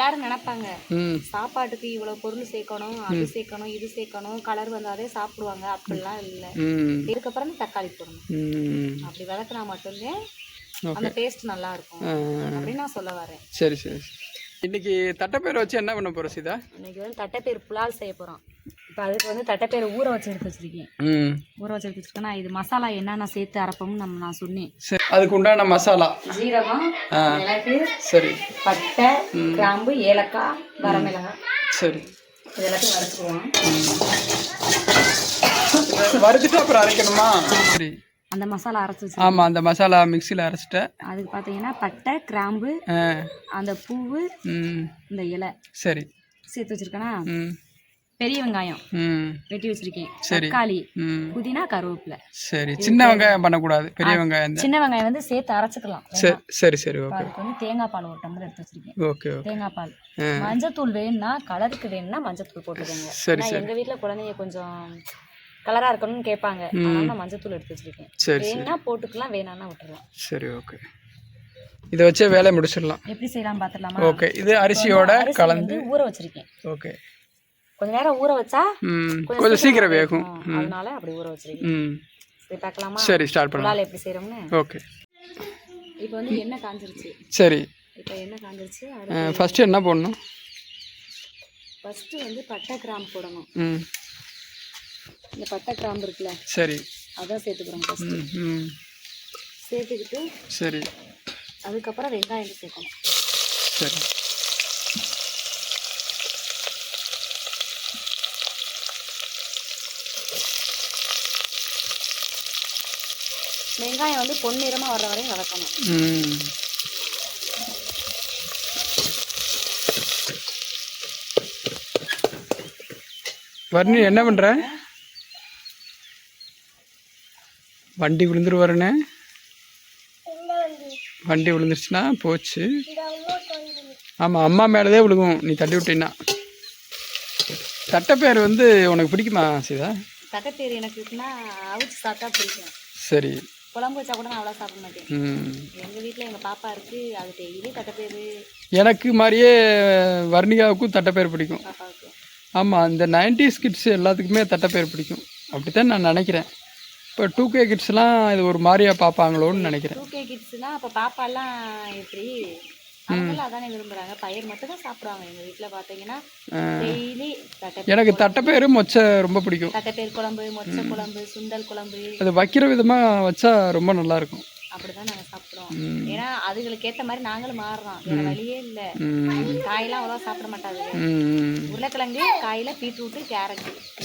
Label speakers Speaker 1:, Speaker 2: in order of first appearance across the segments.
Speaker 1: எல்லாரும் நினைப்பாங்க. சாப்பாட்டுக்கு இவ்வளவு பொருள் சேர்க்கணும் அது சேர்க்கணும் இது சேர்க்கணும் கலர் வந்தாதே சாப்பிடுவாங்க. அப்படிலாம் இல்ல. இதுக்கப்புறம் தக்காளி போடணும். அப்படி வதக்கினா மட்டும்தான்
Speaker 2: ஓகே.
Speaker 1: அந்த டேஸ்ட் நல்லா இருக்கும். அப்படின்னு நான் சொல்ல வரேன்.
Speaker 2: சரி சரி. இன்னைக்கு தட்டைப்பயிரை வச்சு என்ன பண்ண போகிறோம் சீதா?
Speaker 1: இன்னைக்கு வந்து தட்டைப்பயிர் புலால் செய்ய போறோம். இப்போ அதுக்கு வந்து தட்டைப்பயிரை ஊற வச்சு எடுத்து வச்சிருக்கேன் ஊற வச்சு எடுத்து வச்சிருக்கேன்னா இது மசாலா என்னென்ன சேர்த்து அரைப்போம்னு நம்ம நான் சொன்னேன்.
Speaker 2: அதுக்கு உண்டான மசாலா.
Speaker 1: ஜீரகம். மிளகு
Speaker 2: சரி.
Speaker 1: பட்டை கிராம்பு ஏலக்காய் வரமிளகாய்
Speaker 2: சரி.
Speaker 1: இது எல்லாத்தையும் வறுத்துருவோம்
Speaker 2: வறுத்துட்டு அப்புறம் அரைக்கணுமா? சரி.
Speaker 1: அந்த மசாலா அரைச்சி வச்சு
Speaker 2: ஆமாம் அந்த மசாலா மிக்சியில் அரைச்சிட்டேன்.
Speaker 1: அதுக்கு பார்த்தீங்கன்னா பட்டை கிராம்பு அந்த பூவு இந்த இலை
Speaker 2: சரி.
Speaker 1: சேர்த்து வச்சிருக்கேனா?
Speaker 2: ம்.
Speaker 1: பெரிய வெங்காயம் வெட்டி வச்சிருக்கேன்.
Speaker 2: சரி.
Speaker 1: தக்காளி புதினா கருவேப்பிலை.
Speaker 2: சரி. சின்ன வெங்காயம் பண்ணக்கூடாது. பெரிய வெங்காயம்
Speaker 1: சின்ன வெங்காயம் வந்து சேர்த்து அரைச்சிக்கலாம்.
Speaker 2: சரி சரி ஓகே.
Speaker 1: அதுக்கு வந்து தேங்காய் பால் ஒரு டம்ளர் எடுத்து வச்சிருக்கேன்.
Speaker 2: ஓகே
Speaker 1: தேங்காய் பால். மஞ்சத்தூள் வேணும்னா கலருக்கு வேணும்னா மஞ்சத்தூள் போட்டுக்கோங்க.
Speaker 2: சரி
Speaker 1: எங்க வீட்ல குழந்தைங்க கொஞ்சம் கலரா இருக்கணும்னு கேட்பாங்க. அதனால மஞ்சத்தூள் எடுத்து வச்சிருக்கேன்.
Speaker 2: சரி
Speaker 1: வேணா போட்டுக்கலாம் வேணாம்னா விட்டுறலாம்.
Speaker 2: சரி ஓகே. இதை வச்சே வேலையை முடிச்சிடலாம்.
Speaker 1: எப்படி செய்யலாம் பார்த்துடலாமா
Speaker 2: ஓகே. இது அரிசியோட
Speaker 1: அரிசி
Speaker 2: கலந்து
Speaker 1: ஊற வச்சிருக்கேன்.
Speaker 2: ஓகே.
Speaker 1: கொஞ்ச நேரம் ஊற வச்சா
Speaker 2: கொஞ்சம் சீக்கிரம் வேகும்.
Speaker 1: அதனால அப்படி ஊற வச்சிருக்கேன் சரி பார்க்கலாமா?
Speaker 2: சரி ஸ்டார்ட் பண்ணலாம்.
Speaker 1: எப்படி செய்யறோம்னு
Speaker 2: ஓகே.
Speaker 1: இப்போ வந்து எண்ணெய் காஞ்சிருச்சு?
Speaker 2: சரி.
Speaker 1: இப்போ எண்ணெய் காஞ்சிருச்சு?
Speaker 2: ஃபஸ்ட்டு என்ன போடணும்?
Speaker 1: ஃபர்ஸ்ட் வந்து பட்டை கிராம்பு போடணும். இந்த பட்டை கிராம்பு இருக்குல்ல
Speaker 2: சரி.
Speaker 1: அதான் சேர்த்துக்கிறோம் ஃபர்ஸ்ட் சேர்த்துக்கிட்டு
Speaker 2: சரி.
Speaker 1: அதுக்கப்புறம் வெங்காயம் சேர்க்கணும்.
Speaker 2: சரி.
Speaker 1: வெங்காயம் வந்து பொன்னிறமாக வர்ற வரையும் வதக்கணும்.
Speaker 2: வர்ணி என்ன பண்ணுற வண்டி விழுந்துருவாருண்ணே வண்டி விழுந்துருச்சுன்னா போச்சு. ஆமாம் அம்மா மேலதே விழுகும். நீ தள்ளி விட்டீன்னா. தட்டைப்பேர் வந்து உனக்கு பிடிக்குமா சீதா?
Speaker 1: தட்டைப்பயிறு எனக்கு
Speaker 2: சரி.
Speaker 1: குழம்பு வச்சா கூட நான் அவ்வளோ சாப்பிட மாட்டேன். எங்கள் வீட்டில் எங்கள் பாப்பா இருக்குது அது டெய்லி தட்டைப்பயிறு.
Speaker 2: எனக்கு மாதிரியே வர்ணிகாவுக்கும் தட்டைப்பேர் பிடிக்கும். ஆமாம் இந்த நைன்டிஸ் கிட்ஸ் எல்லாத்துக்குமே தட்டைப்பேர் பிடிக்கும். அப்படித்தான் நான் நினைக்கிறேன். இப்போ டூ கே கிட்ஸ்லாம் இது ஒரு மாதிரியா பார்ப்பாங்களோன்னு நினைக்கிறேன்.
Speaker 1: டூ கே கிட்ஸ்னால் அப்போ பாப்பாலாம் எப்படி? அவங்களும் அதானே விரும்புகிறாங்க பயிர் மட்டும் தான் சாப்பிடுவாங்க எங்கள் வீட்டில் பார்த்தீங்கன்னா டெய்லி தட்டை
Speaker 2: எனக்கு தட்டைப்பேர் மொச்சை ரொம்ப பிடிக்கும்.
Speaker 1: தட்டைப்பயிர் குழம்பு மொச்சை குழம்பு சுண்டல் குழம்பு.
Speaker 2: அது வைக்கிற விதமாக வச்சா ரொம்ப நல்லாயிருக்கும்.
Speaker 1: அப்படிதான் நாங்கள் சாப்பிடுறோம். ஏன்னா அதுகளுக்கு ஏற்ற மாதிரி நாங்களும் மாறுறோம். வேற வழியே இல்லை. காயெல்லாம் அவ்வளோ சாப்பிட மாட்டாங்க. உருளைக்கிழங்கு காயில்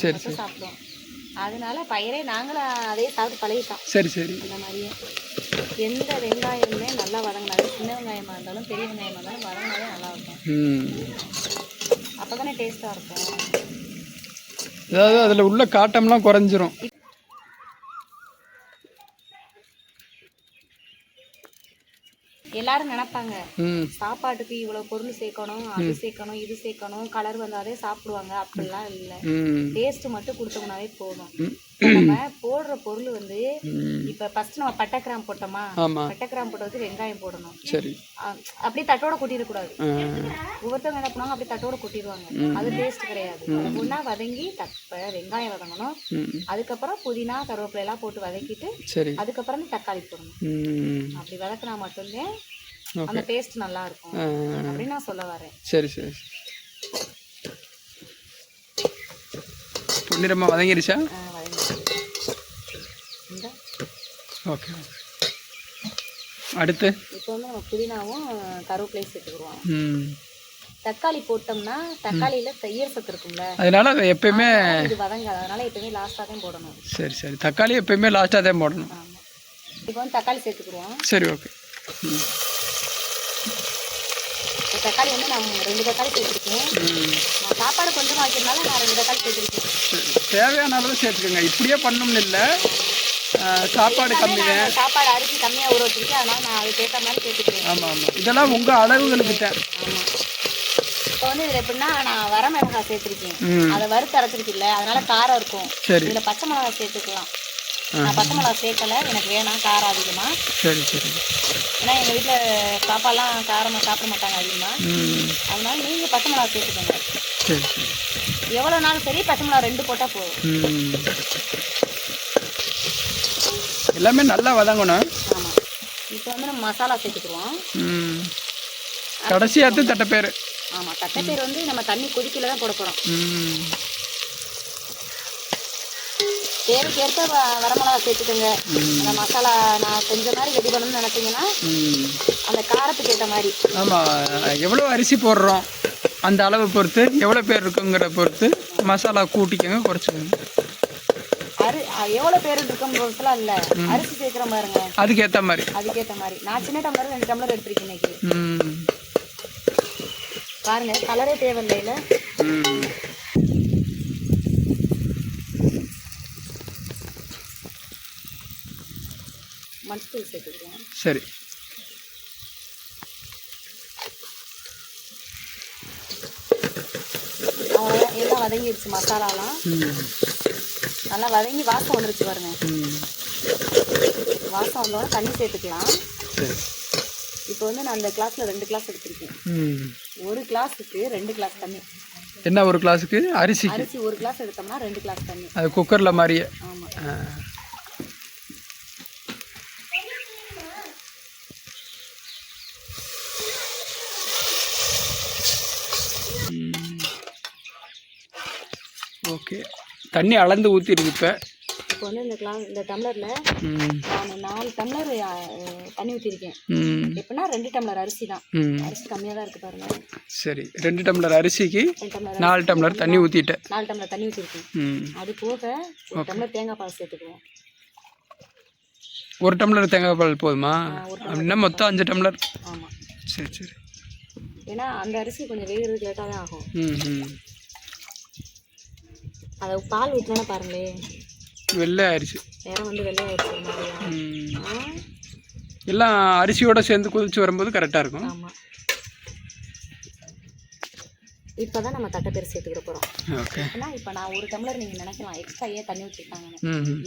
Speaker 2: சரி,
Speaker 1: மட்டும் சாப்பிடுவோம். அதனால பயிரே நாங்களும் அதே சாப்பிட்டு பழகிட்டோம்.
Speaker 2: சரி சரி.
Speaker 1: இந்த மாதிரியே. எந்த வெங்காயமுமே நல்லா வதங்கினாலும் சின்ன வெங்காயமாக இருந்தாலும் பெரிய வெங்காயமாக இருந்தாலும் வதங்கினாலே நல்லா இருக்கும்.
Speaker 2: ம்.
Speaker 1: அப்போ தானே டேஸ்ட்டாக இருக்கும்.
Speaker 2: அதாவது அதில் உள்ள காட்டம்லாம் குறைஞ்சிரும்.
Speaker 1: எல்லாரும் நினைப்பாங்க சாப்பாட்டுக்கு இவ்வளவு பொருள் சேர்க்கணும் அது சேர்க்கணும் இது சேர்க்கணும் கலர் வந்தாதே சாப்பிடுவாங்க அப்படிலாம் இல்லை. டேஸ்ட் மட்டும் கொடுத்தோம்னாவே போதும். நம்ம போடுற பொருள் வந்து இப்ப ஃபர்ஸ்ட் நம்ம பட்டை கிராம் போட்டோமா? பட்டை கிராம் போட்டதுக்கு வெங்காயம் போடணும்.
Speaker 2: சரி.
Speaker 1: அப்படியே தட்டோட கொட்டிடக்கூடாது.
Speaker 2: ஆ.
Speaker 1: ஒவ்வொருத்தவங்க என்ன பண்ணுவாங்க அப்படியே தட்டோட கொட்டிடுவாங்க. அது டேஸ்ட் கிடையாது. ஒன்றா வதங்கி தப்ப வெங்காயம் வதங்கணும். அதுக்கப்புறம் புதினா கருவேப்பிலை எல்லாம் போட்டு வதக்கிட்டு
Speaker 2: சரி.
Speaker 1: அதுக்கப்புறம் தக்காளி போடணும். அப்படி வதக்கினா மட்டும்தான் அந்த டேஸ்ட் நல்லா இருக்கும் அப்படின்னு நான் சொல்ல வரேன்.
Speaker 2: சரி சரி. பொன்னிறமா வதங்கிருச்சா
Speaker 1: ஆ, வதங்கி. இந்த
Speaker 2: ஓகே. அடுத்து?
Speaker 1: இப்போ வந்து நம்ம புதினாவும் கருவேப்பிலையும் சேர்த்துக்குருவோம்
Speaker 2: ம்.
Speaker 1: தக்காளி போட்டோம்னா தக்காளியில தையல் சத்து இருக்கும்ல.
Speaker 2: அதனால அது எப்பயுமே
Speaker 1: இது வதங்காது. அதனால எப்பவுமே லாஸ்ட்டாக தான் போடணும்.
Speaker 2: சரி சரி. தக்காளி எப்பயுமே லாஸ்ட்டாக தான் போடணும்.
Speaker 1: இப்போ வந்து தக்காளி சேர்த்துக்குருவோம்
Speaker 2: சரி ஓகே.
Speaker 1: தக்காளி வந்து நான் ரெண்டு தக்காளி சேர்த்துருக்கேன். சாப்பாடு கொஞ்சமாக வைக்கிறதுனால நான் ரெண்டு தக்காளி சேர்த்துருக்கேன்.
Speaker 2: சரி. தேவையான அளவு சேர்த்துக்கோங்க. இப்படியே பண்ணணும்னு இல்லை. சாப்பாடு கம்மி தான்.
Speaker 1: சாப்பாடு அரிசி கம்மியாக ஊற வச்சிருக்கேன் அதனால நான் அதுக்கேற்ற மாதிரி சேர்த்துக்கிறேன்.
Speaker 2: ஆமாம் ஆமாம் இதெல்லாம் உங்கள் அளவுகளுக்கு தான்.
Speaker 1: ஆமாம் இப்போ வந்து இதில் எப்படின்னா நான் வரமிளகாய் சேர்த்துருக்கேன்.
Speaker 2: ம்.
Speaker 1: அதை வறுத்து அரைச்சிருக்குல்ல அதனால காரம் இருக்கும்.
Speaker 2: சரி.
Speaker 1: இதில் பச்சை மிளகாய் சேர்த்துக்கலாம். நான் பச்சை மிளகாய் சேர்க்கல எனக்கு வேணாம் காரம் அதிகமாக
Speaker 2: சரி சரி.
Speaker 1: ஏன்னா எங்கள் வீட்டில் பாப்பாலாம் காரமாக சாப்பிட மாட்டாங்க அதிகமாக அதனால நீ பச்சை மிளகா சேர்த்துக்கோங்க.
Speaker 2: சரி
Speaker 1: எவ்வளோ நாள் சரி பச்சை மிளகா ரெண்டு போட்டால் போதும்.
Speaker 2: எல்லாமே நல்லா வதங்கணும்.
Speaker 1: இப்போ வந்து நம்ம மசாலா சேர்த்துக்குருவோம்
Speaker 2: ம். கடைசியாத்து தட்டைப்பேர்
Speaker 1: ஆமாம் தட்டைப்பயிர் வந்து நம்ம தண்ணி கொதிக்கல தான் போட போகிறோம் தேவைக்கேற்ப வரமிளகா சேர்த்துக்கோங்க. அந்த மசாலா நான் செஞ்ச மாதிரி ரெடி பண்ணணும்னு நினச்சிங்கன்னா அந்த காரத்துக்கு ஏற்ற மாதிரி.
Speaker 2: ஆமாம் எவ்வளோ அரிசி போடுறோம் அந்த அளவை பொறுத்து எவ்வளோ பேர் இருக்குங்கிற பொறுத்து மசாலா கூட்டிக்கோங்க குறைச்சிக்கோங்க.
Speaker 1: அரி எவ்வளோ பேர் இருக்கும் பொறுத்துலாம் இல்லை அரிசி சேர்க்குற பாருங்க
Speaker 2: அதுக்கேற்ற மாதிரி.
Speaker 1: அதுக்கேற்ற மாதிரி. நான் சின்ன டம்ளர் ரெண்டு டம்ளர் எடுத்திருக்கேன் இன்னைக்கு. பாருங்க கலரே தேவையில்லைல
Speaker 2: ம்.
Speaker 1: மஞ்சள் சேர்த்துக்கிறேன்.
Speaker 2: சரி.
Speaker 1: எல்லாம் வதங்கிடுச்சு மசாலாலாம். நல்லா வதங்கி வாசம் வந்துருச்சு பாருங்க. வாசம் வந்தோடனே தண்ணி சேர்த்துக்கலாம்.
Speaker 2: சரி.
Speaker 1: இப்போ வந்து நான் அந்த கிளாஸில் ரெண்டு கிளாஸ் எடுத்திருக்கேன். ஒரு கிளாஸுக்கு ரெண்டு கிளாஸ் தண்ணி.
Speaker 2: என்ன ஒரு கிளாஸுக்கு அரிசிக்கு.
Speaker 1: அரிசி ஒரு கிளாஸ் எடுத்தோம்னா ரெண்டு கிளாஸ் தண்ணி.
Speaker 2: அது குக்கரில் மாதிரியே.
Speaker 1: ஆமாம்
Speaker 2: ஆ. ம். ஓகே தண்ணி அளந்து ஊற்றிருக்கு இப்போ.
Speaker 1: இப்போ வந்து இந்த கிளாஸ் இந்த டம்ளரில் நான் நாலு டம்ளர் தண்ணி ஊற்றிருக்கேன் எப்படின்னா ரெண்டு டம்ளர் அரிசி தான். அரிசி கம்மியாக தான் இருக்குது பாருங்க.
Speaker 2: சரி ரெண்டு டம்ளர் அரிசிக்கு நாலு டம்ளர் தண்ணி ஊற்றிட்டேன்
Speaker 1: நாலு டம்ளர் தண்ணி ஊற்றிருக்கேன் அது போக ஒரு டம்ளர் தேங்காய் பால் சேர்த்துக்குவோம்.
Speaker 2: ஒரு டம்ளர் தேங்காய் பால் போதுமா? அப்படின்னா மொத்தம் அஞ்சு டம்ளர்.
Speaker 1: ஆமாம்
Speaker 2: சரி சரி.
Speaker 1: ஏன்னா அந்த அரிசி கொஞ்சம் வேகிறதுக்கு லேட்டாக தான் ஆகும்.
Speaker 2: ம் ம்.
Speaker 1: அதை பால் ஊற்றினா பாருங்களே.
Speaker 2: வெள்ளை அரிசி
Speaker 1: நேரம் வந்து
Speaker 2: ம்.
Speaker 1: ஆ
Speaker 2: எல்லாம் அரிசியோட சேர்ந்து கொதிச்சு வரும்போது கரெக்டாக இருக்கும்.
Speaker 1: ஆமாம் இப்போ தான் நம்ம தட்டைப்பேர் சேர்த்துக்கிற போகிறோம் ஏன்னா இப்போ நான் ஒரு டம்ளர் நீங்கள் நினைக்கலாம் எக்ஸ்ட்ரா ஏன் தண்ணி ஊற்றிருக்காங்கன்னு.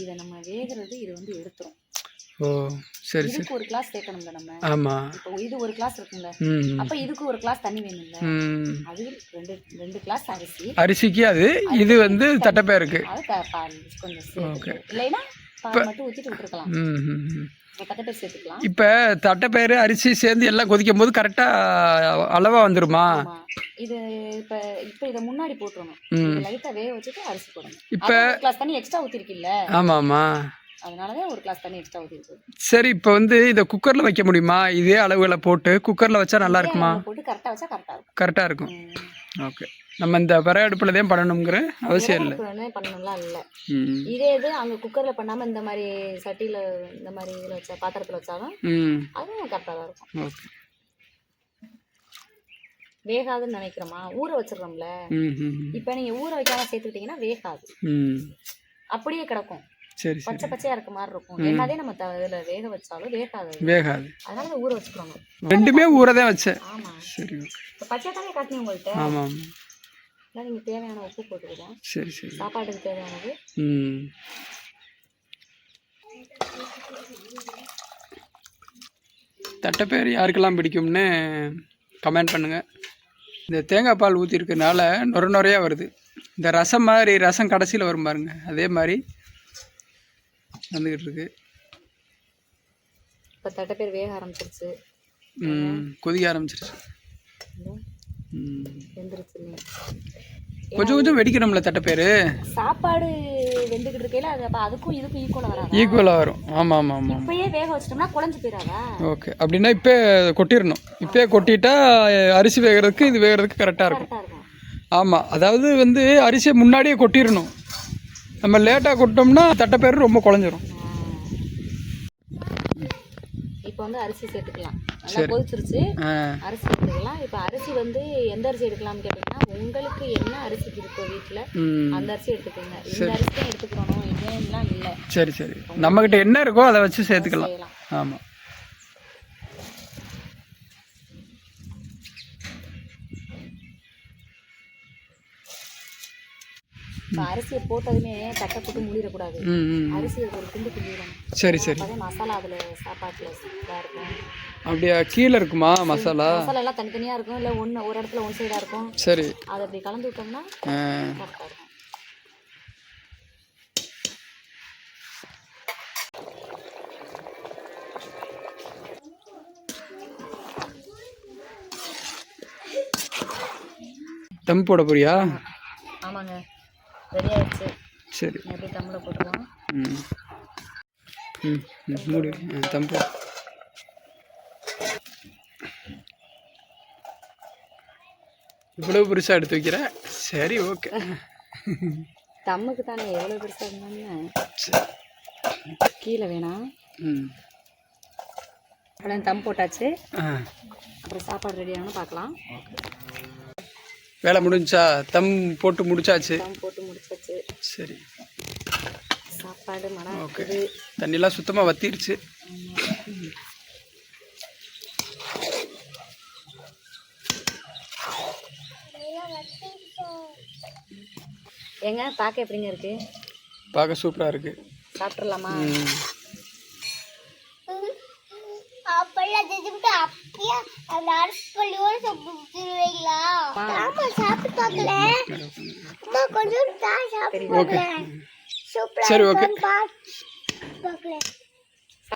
Speaker 1: இதை நம்ம வேகிறது இது வந்து எடுத்துரும்.
Speaker 2: ஓ சரி சரி.
Speaker 1: இதுக்கு ஒரு கிளாஸ் சேர்க்கணும்ல நம்ம.
Speaker 2: ஆமாம்
Speaker 1: இப்போ இது ஒரு கிளாஸ் இருக்கும்ல.
Speaker 2: ம்.
Speaker 1: அப்போ இதுக்கு ஒரு கிளாஸ் தண்ணி வேணும்ல.
Speaker 2: ம்
Speaker 1: அது ரெண்டு ரெண்டு கிளாஸ் அரிசி.
Speaker 2: அரிசிக்கு அது இது வந்து தட்டைப்பேருக்கு
Speaker 1: அது பால் கொஞ்சம் சேர்த்து இல்லைன்னா பால் மட்டும் ஊற்றிட்டு விட்டுருக்கலாம்.
Speaker 2: ம் ம் ம்.
Speaker 1: இப்போ தட்டைப்பேர் சேர்த்துக்கலாம்.
Speaker 2: இப்போ தட்டைப்பயிறு அரிசி சேர்ந்து எல்லாம் கொதிக்கும் போது கரெக்டாக அளவாக வந்துருமா?
Speaker 1: ஆமா. இது இப்போ இப்போ இதை முன்னாடி போட்டுருணும். லைட்டாக வேக வச்சுட்டு அரிசி போடணும்.
Speaker 2: இப்போ
Speaker 1: கிளாஸ் தண்ணி எக்ஸ்ட்ரா ஊற்றிருக்கில்ல
Speaker 2: ஆமாம் ஆமாம்
Speaker 1: அதனால தான் ஒரு கிளாஸ் தண்ணி எக்ஸ்ட்ரா ஊற்றிருக்கு
Speaker 2: சரி இப்போ வந்து இதை குக்கரில் வைக்க முடியுமா? இதே அளவுகளை போட்டு குக்கரில் வச்சா நல்லா இருக்குமா?
Speaker 1: போட்டு கரெக்டாக வச்சா கரெக்டாக இருக்கும்.
Speaker 2: கரெக்டாக இருக்கும். ஓகே நம்ம இந்த விறகு அடுப்பில் தான் பண்ணணுங்கிற அவசியம் இல்லை.
Speaker 1: பண்ணணும்லாம் இல்லை. இதே இது அங்கே குக்கரில் பண்ணாமல் இந்த மாதிரி சட்டியில் இந்த மாதிரி இதில் வச்சா பாத்திரத்தில் வச்சாலும் அதுவும் கரெக்டாக தான் இருக்கும்.
Speaker 2: ஓகே
Speaker 1: வேகாதுன்னு நினைக்கிறோமா? ஊற வச்சிடுறோம்ல. இப்போ நீங்கள் ஊற வைக்காம சேர்த்துக்கிட்டிங்கன்னா வேகாது. அப்படியே கிடக்கும்.
Speaker 2: சரி
Speaker 1: பச்சை பச்சையாக இருக்க மாதிரி இருக்கும். என்னதே நம்ம இதில் வேக வச்சாலும் வேகாது.
Speaker 2: வேகாது.
Speaker 1: அதனால அதை ஊற வச்சுக்கிறோங்க
Speaker 2: ரெண்டுமே ஊற தான் வச்சேன்.
Speaker 1: ஆமாம்
Speaker 2: சரி
Speaker 1: இப்போ பச்சை தானே காட்டினேன் உங்கள்கிட்ட
Speaker 2: ஆமாம்
Speaker 1: அதான் நீங்கள் தேவையான உப்பு போட்டுக்கிறேன்
Speaker 2: சரி சரி.
Speaker 1: சாப்பாட்டுக்கு தேவையானது.
Speaker 2: ம். தட்டைப்பேர் யாருக்கெல்லாம் பிடிக்கும்னு கமெண்ட் பண்ணுங்கள் இந்த தேங்காய் பால் ஊற்றிருக்கனால நொர நொறையாக வருது. இந்த ரசம் மாதிரி ரசம் கடைசியில் வரும் பாருங்க. அதே மாதிரி வந்துக்கிட்டு இருக்கு
Speaker 1: இப்போ தட்டை பேர் வேக ஆரம்பிச்சிருச்சு.
Speaker 2: ம், கொதிக்க ஆரம்பிச்சிருச்சு. கொஞ்சம் கொஞ்சம் வெடிக்கணும்ல தட்டைப்பேர்.
Speaker 1: சாப்பாடு வெந்துக்கிட்டு இருக்கையில அது அப்போ அதுக்கும் இதுக்கும் ஈக்குவலாக வராதா?
Speaker 2: ஈக்குவலாக வரும். ஆமாம் ஆமாம் ஆமாம்
Speaker 1: இப்பயே வேக வச்சிட்டோம்னா குழஞ்சு போயிடாதா?
Speaker 2: ஓகே அப்படின்னா இப்போ கொட்டிடணும். இப்போ கொட்டிட்டா அரிசி வேகிறதுக்கு இது வேகிறதுக்கு கரெக்டாக இருக்கும். ஆமாம் அதாவது வந்து அரிசியை முன்னாடியே கொட்டிடணும். நம்ம லேட்டாக கொட்டோம்னா தட்டைப்பயிறு ரொம்ப குழஞ்சிரும்.
Speaker 1: இப்போ வந்து அரிசி சேர்த்துக்கலாம். நல்லா கொதிச்சிருச்சு. அரிசி எடுத்துக்கலாம் இப்போ அரிசி வந்து எந்த அரிசி எடுக்கலாம்னு கேட்டிங்கன்னா உங்களுக்கு என்ன அரிசி இருக்கோ வீட்டில் அந்த அரிசி எடுத்துக்கோங்க. இந்த அரிசி தான் எடுத்துக்கிறோம் இதெல்லாம் இல்லை.
Speaker 2: சரி சரி. நம்மக்கிட்ட என்ன இருக்கோ அதை வச்சு சேர்த்துக்கலாம். ஆமாம்
Speaker 1: இப்போ அரிசியை போட்டதுமே தட்டை போட்டு மூடிடக்கூடாது. அரிசியை ஒரு கிண்டு கிண்டிடணும்
Speaker 2: சரி சரி.
Speaker 1: அப்போதான் மசாலா அதில் சாப்பாட்டில் இதாக இருக்கும்.
Speaker 2: அப்படியா? கீழே இருக்குமா மசாலா?
Speaker 1: மசாலா எல்லாம் தனித்தனியாக இருக்கும். இல்லை ஒன்று ஒரு இடத்துல ஒன் சைடாக இருக்கும்.
Speaker 2: சரி.
Speaker 1: அதை அப்படி கலந்து விட்டோம்னா
Speaker 2: ஆ,
Speaker 1: கரெக்டாக இருக்கும்.
Speaker 2: தம் போட போறியா?
Speaker 1: ஆமாங்க. ரெடி ஆயிடுச்சு
Speaker 2: சரி
Speaker 1: எப்படி தம்மில் போட்டுக்கலாம்
Speaker 2: ம். ம் மூடு. ஆ, தம் போ இவ்வளோ பெருசாக எடுத்து வைக்கிற? சரி ஓகே.
Speaker 1: தம்முக்கு தானே எவ்வளோ பெருசாக இருந்தாலும் கீழே வேணாம்
Speaker 2: ம்.
Speaker 1: அப்புறம் தம் போட்டாச்சு. அப்புறம் சாப்பாடு ரெடி ஆகணும் பார்க்கலாம்.
Speaker 2: வேலை முடிஞ்சா தம் போட்டு முடிச்சாச்சு.
Speaker 1: தம் போட்டு
Speaker 2: சரி.
Speaker 1: சாப்பாடு மனம்
Speaker 2: ஓகே.
Speaker 1: இது.
Speaker 2: தண்ணிலாம் சுத்தமாக வத்திருச்சு.
Speaker 1: ஏங்க பார்க்க எப்படிங்க இருக்கு?
Speaker 2: பார்க்க சூப்பராக இருக்கு.
Speaker 1: சாப்பிட்றலாமா
Speaker 3: செஞ்சுட்டு அப்படியே அந்த சாப்பிடுவீங்களா ஆமா. சாப்பிட்டு பார்க்கல.
Speaker 2: சரி ஓகே.